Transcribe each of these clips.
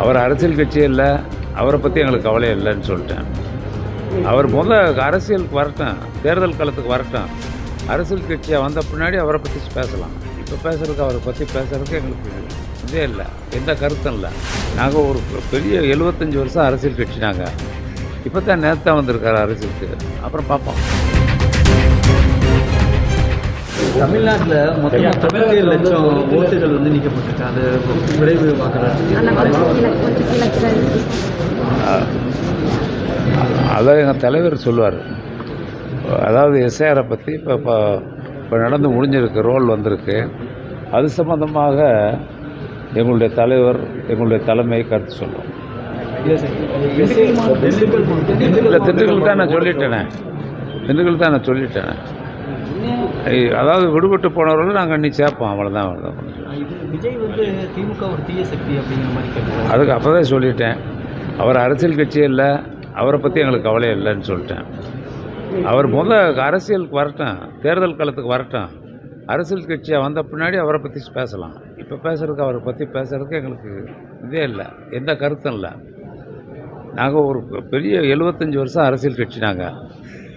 அவர் அரசியல் கட்சியே இல்லை அவரை பற்றி எங்களுக்கு கவலை இல்லைன்னு சொல்லிட்டேன். அவர் முத அரசியலுக்கு வரட்டும் தேர்தல் காலத்துக்கு வரட்டும். அரசியல் கட்சியாக வந்த பின்னாடி அவரை பற்றி பேசலாம். இப்போ பேசுகிறதுக்கு அவரை பற்றி பேசுறதுக்கு எங்களுக்கு இதே இல்லை எந்த கருத்தும் இல்லை. நாங்கள் ஒரு பெரிய எழுபத்தஞ்சி வருஷம் அரசியல் கட்சி நாங்கள் இப்போ தான் நேரத்தான் வந்திருக்காரு அரசியலுக்கு. அப்புறம் பார்ப்போம் தமிழ்நாட்டில் மொத்தமாக தொண்ணூத்தி லட்சம் ஓட்டுகள் வந்து நீக்கப்பட்டிருக்கு. அது விரைவு வாக்குறாரு அந்த கொஞ்சம் இல்லை கொஞ்சம் இல்லை அதை எங்கள் தலைவர் சொல்லுவார். அதாவது எஸ்ஐஆரை பற்றி இப்போ இப்போ இப்போ நடந்து முடிஞ்சிருக்கு ரோல் வந்திருக்கு. அது சம்பந்தமாக எங்களுடைய தலைவர் எங்களுடைய தலைமை கருத்து சொல்லும் இல்லை திண்டுக்கல் தான் நான் சொல்லிட்டேனே. திண்டுக்கல் தான் நான் சொல்லிட்டேனே. அதாவது விடுபட்டு போனவர்களும் நாங்கள் இன்னி சேர்ப்போம். அவ்வளோதான் அவ்வளோதான் விஜய் வந்து திமுக ஒரு தீய சக்தி அப்படிங்கிற மாதிரி அதுக்கு அப்போ தான் சொல்லிட்டேன். அவர் அரசியல் கட்சியே இல்லை. அவரை பற்றி எங்களுக்கு கவலை இல்லைன்னு சொல்லிட்டேன். அவர் முத அரசியலுக்கு வரட்டும். தேர்தல் காலத்துக்கு வரட்டும். அரசியல் கட்சியாக வந்த பின்னாடி அவரை பற்றி பேசலாம். இப்போ பேசுறதுக்கு அவரை பற்றி பேசுறதுக்கு எங்களுக்கு இதே இல்லை. எந்த கருத்தும் இல்லை. நாங்கள் ஒரு பெரிய எழுபத்தஞ்சி வருஷம் அரசியல் கட்சி நாங்கள்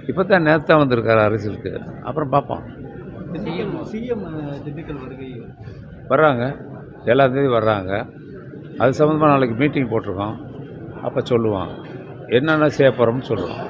இப்போ தான் நேரத்தான் வந்திருக்காரு அரசியலுக்கு. அப்புறம் பார்ப்போம். வர்றாங்க. ஏழாந்தேதி வர்றாங்க. அது சம்மந்தமாக நாளைக்கு மீட்டிங் போட்டிருக்கோம். அப்போ சொல்லுவோம் என்னென்ன செய்ய போகிறோம்னு சொல்லுவோம்